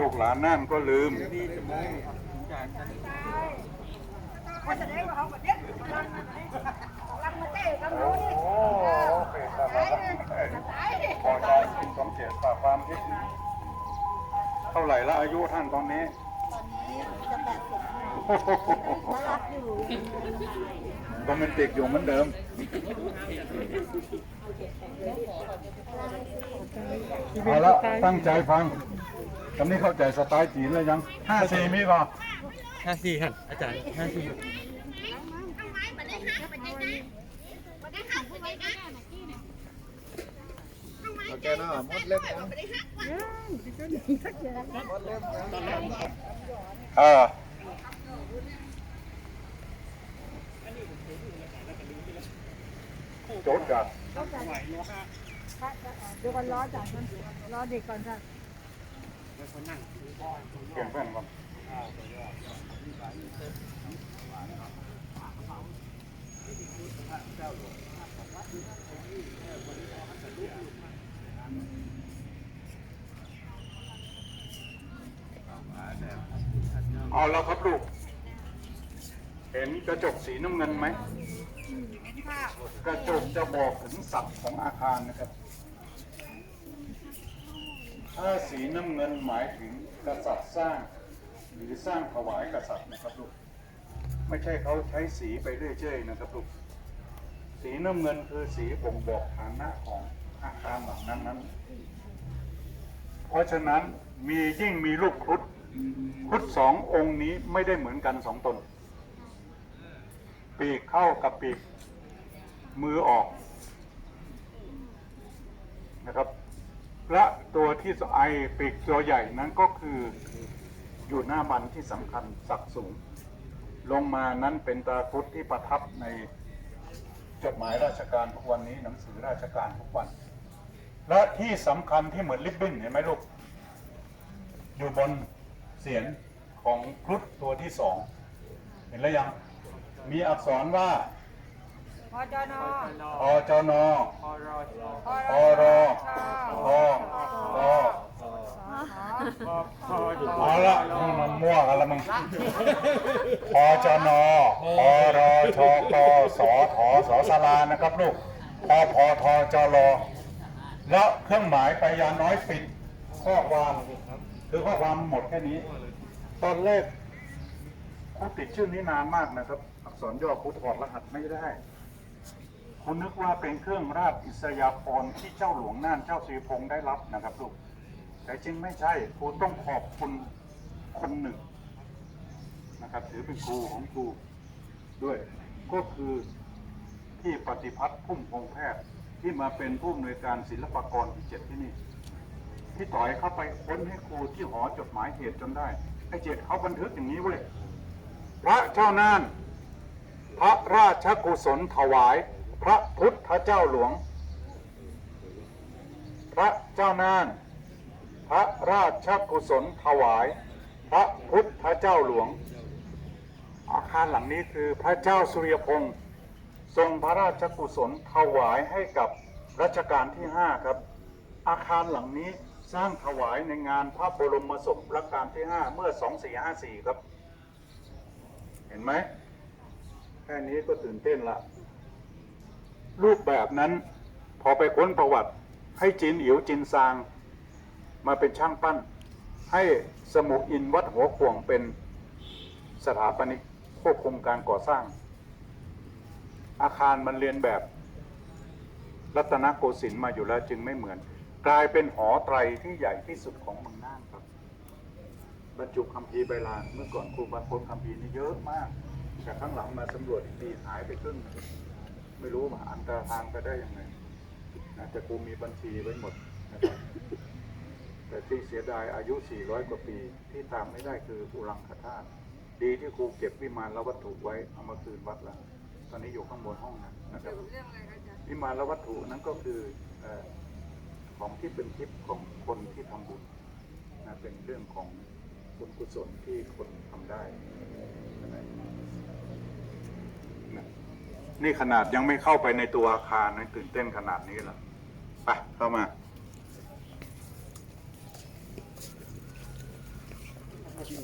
ลูกหลานนั่นก็ลืมเขาแสดงว่าเขาประเด็นรังมาเต้กับหนูนี่โอ้โอเคครับตายเลยตายเลยพอใจคุณสมเกียรติฝากความคิดเท่าไหร่ละอายุท่านตอนนี้ ตอนนี้จะแปดสิบห้าโอ้โหมารับอยู่โรแมนติกอยู่เหมือนเดิมเอาละตั้งใจฟัง ตอนนี้เข้าใจสไตล์จีนแล้วยังห้าสี่มีก่อนห้าสี่ครับอาจารย์ห้าสี่โอเคเนาะมดเล็บนะเออโจทย์กันเดี๋ยวก่อนรอจ่ายก่อนรอเด็กก่อนค่ะ เปลี่ยนเพื่อนก่อนเอาแล้วครับลูก เห็นกระจกสีน้ำเงินไหม กระจกจะบอกถึงศักดิ์ของอาคารนะครับ ถ้าสีน้ำเงินหมายถึงกษัตริย์สร้าง หรือสร้างถวายกษัตริย์นะครับลูกไม่ใช่เขาใช้สีไปเรื่อยๆนะครับลูกสีน้ำเงินคือสีบ่งบอกฐานะของอาคารหลังนั้นนั้นเพราะฉะนั้นมียิ่งมีลูกครุฑครุฑสององค์นี้ไม่ได้เหมือนกันสองตน ปีกเข้ากับปีกมือออกนะครับ และตัวที่ไอปีกตัวใหญ่นั้นก็คืออยู่หน้ามันที่สำคัญสักสูง ลงมานั้นเป็นตาครุฑที่ประทับในจดหมายราชการทุกวันนี้หนังสือราชการทุกวัน และที่สำคัญที่เหมือนลิบบิ้นเห็นไหมลูก อยู่บนเสียนของครุฑตัวที่สอง เห็นแล้วยัง มีอักษรว่า พอจอนออจนพอรอชอพออรออออพอพอเอาละมันมั่วกันละมึงพจนอรชกสทสสลานะครับลูกพพทจรแล้วเครื่องหมายไปยาน้อยปิดข้อความคือข้อความหมดแค่นี้ ตอนแรกเขาติดชื่อนี้นานมากนะครับ อักษรย่อพุทถอดรหัสไม่ได้ คุณนึกว่าเป็นเครื่องราชอิสยาภรณ์ที่เจ้าหลวงน่านเจ้าสีพงษ์ได้รับนะครับลูกแต่จริงไม่ใช่ครูต้องขอบคุณคนหนึ่งนะครับถือเป็นครูของครูด้วย ก็คือที่ปฏิพัฒน์พุ่มพงแพทย์ที่มาเป็นผู้อำนวยการศิลปากรที่เจ็ดที่นี่ที่ต่อยเข้าไปค้นให้ครูที่หอจดหมายเหตุจนได้ไอ้เจ็ดเขาบันทึกอย่างนี้เว้ยพระเจ้าน่านพระราชกุศลถวาย พระพุทธเจ้าหลวง พระเจ้านานพระราชกุศลถวาย พระพุทธเจ้าหลวง อาคารหลังนี้คือพระเจ้าสุริยพงศ์ทรงพระราชกุศลถวายให้กับรัชกาลที่ 5 ครับ อาคารหลังนี้สร้างถวายในงานพระบรมศพรัชกาลที่ 5 เมื่อ 2454 ครับ เห็นไหม แค่นี้ก็ตื่นเต้นละ รูปแบบนั้น พอไปค้นประวัติให้จินอิ๋วจินซาง มาเป็นช่างปั้น ให้สมุอินวัดหัวขวงเป็นสถาปนิกควบคุมการก่อสร้าง อาคารมันเรียนแบบ รัตนโกสินทร์มาอยู่แล้วจึงไม่เหมือน กลายเป็นหอไตรที่ใหญ่ที่สุดของเมืองน่านครับ บรรจุคัมภีร์ใบลานเมื่อก่อนครูบาโพสคัมภีร์นี่เยอะมาก แต่ข้างหลังมาสำรวจอีกทีหายไปครึ่ง ไม่รู้มาอันตรทางไปได้ยังไงนะแต่ครูมีบัญชีไว้หมดนะครับแต่ที่เสียดายอายุ 400 กว่าปีที่ตามไม่ได้คืออุรังคธาตุดีที่ครูเก็บวิมานและวัตถุไว้เอามาคืนวัดแล้วตอนนี้อยู่ข้างบนห้องนั้นนะครับวิมานและวัตถุนั้นก็คือเอ่อของที่เป็นทิพย์ของคนที่ทำบุญนะเป็นเรื่องของบุญกุศลที่คนทำได้นะ นี่ขนาดยังไม่เข้าไปในตัวอาคารนะตื่นเต้นขนาดนี้เล้วไปเข้ามาชื่อ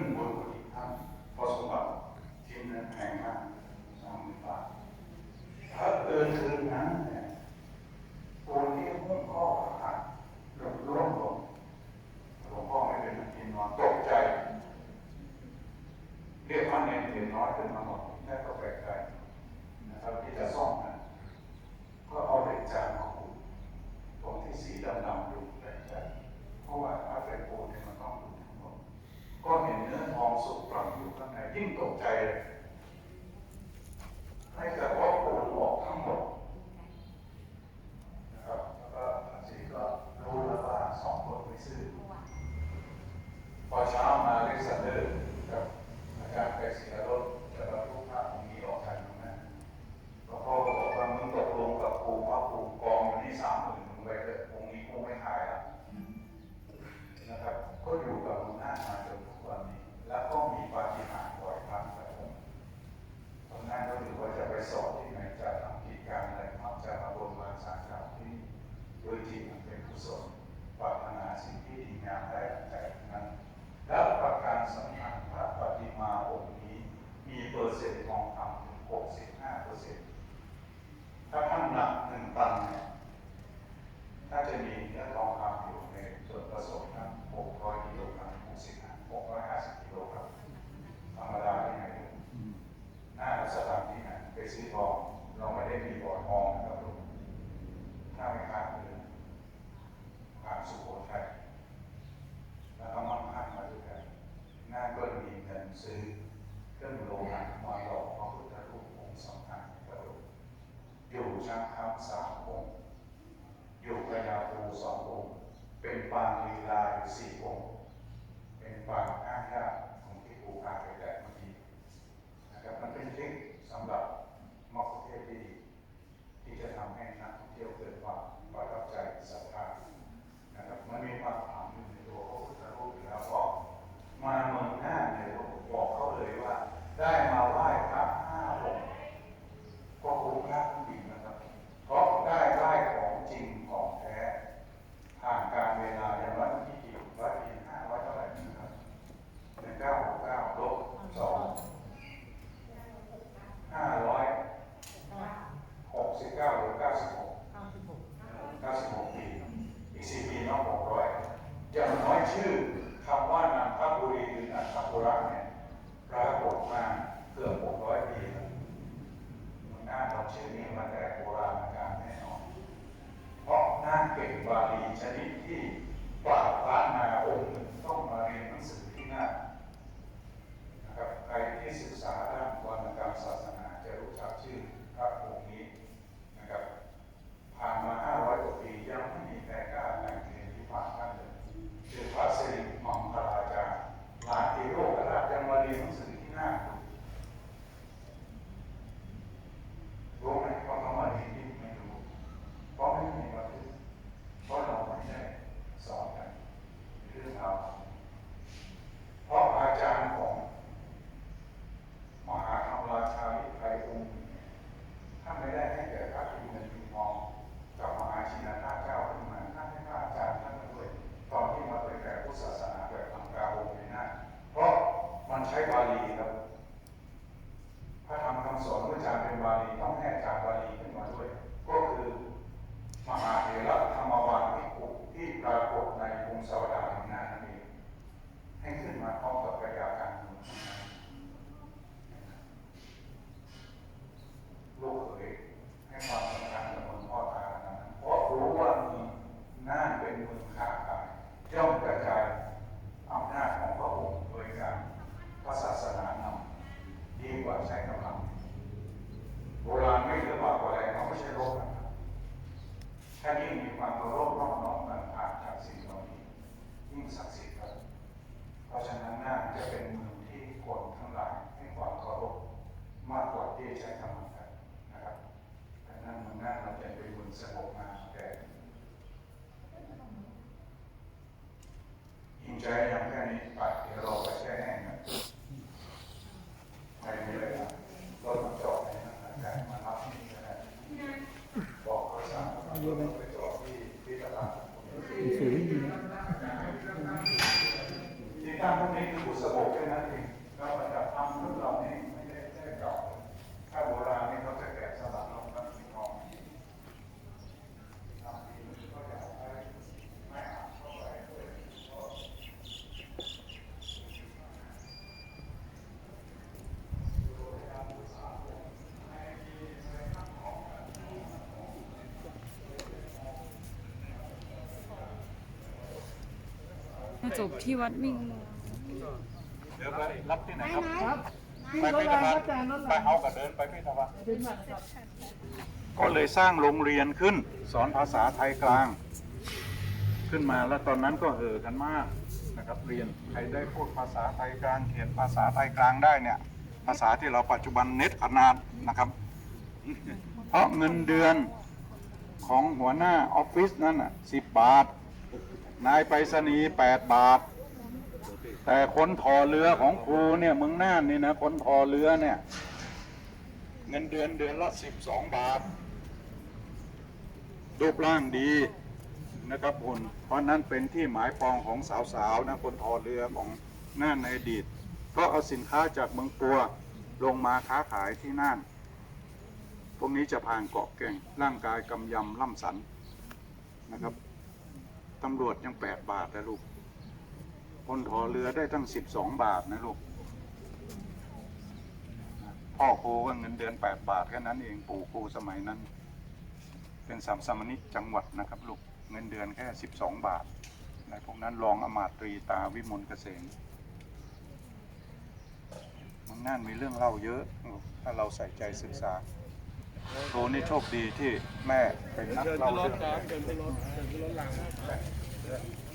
ขึ้น ยิ่งใจยังแค่นี้ไปเดี๋ยวเราไปแช่แห้งกัน ใครมีอะไรนะรถมาจอดในนั้นนะการมารับที่นี่ก็ได้บอกเขาสั่งว่าเราไปจอดที่ที่ตลาดที่ตั้งพวกนี้คือบุษบกแค่นั้นเองเรามาจับทำรุ่นเรานี่ไม่ได้แค่เก่าถ้าโบราณนี่เขาจะแกะสลักลงกันสีทองทำดีก็อยากให้ไม่อาบเข้าไปด้วย มา จบที่วัดมิ่งเดี๋ยวไปรับที่ไหนครับไปพิพิธภัณฑ์ไปเอากับเดินไปพิพิธภัณฑ์ก็เลยสร้างโรงเรียนขึ้น สอนภาษาไทยกลาง ขึ้นมาแล้วตอนนั้นก็เห่อกันมากนะครับเรียนใครได้พูดภาษาไทยกลางเขียนภาษาไทยกลางได้เนี่ย ภาษาที่เราปัจจุบันเน็ตอนาถนะครับ เพราะเงินเดือนของหัวหน้าออฟฟิศนั่นอะสิบบาท นายไปรษณีย์แปดบาท แต่คนถอเรือของครูเนี่ยเมืองน่านนี่นะคนถอเรือเนี่ย เงินเดือนเดือนละสิบสองบาทรูปร่างดีนะครับคุณเพราะนั้นเป็นที่หมายปองของสาวๆนะคนถอเรือของน่านในอดีต ก็เอาสินค้าจากเมืองปัวลงมาค้าขายที่น่าน พวกนี้จะผ่านเกาะเก่งร่างกายกำยำล่ำสันนะครับ ตำรวจยังแปดบาทนะลูกคนถอเรือได้ตั้งสิบสองบาทนะลูกพ่อครูก็เงินเดือนแปดบาทแค่นั้นเองปู่ครูสมัยนั้น เป็นสามสมนิกจังหวัดนะครับลูกเงินเดือนแค่สิบสองบาทในพวกนั้นรองอมาตรีตาวิมลเกษมมันน่านมีเรื่องเล่าเยอะ ถ้าเราใส่ใจศึกษาครูนี่โชคดีที่แม่เป็นนักเล่าเรื่อง Yeah.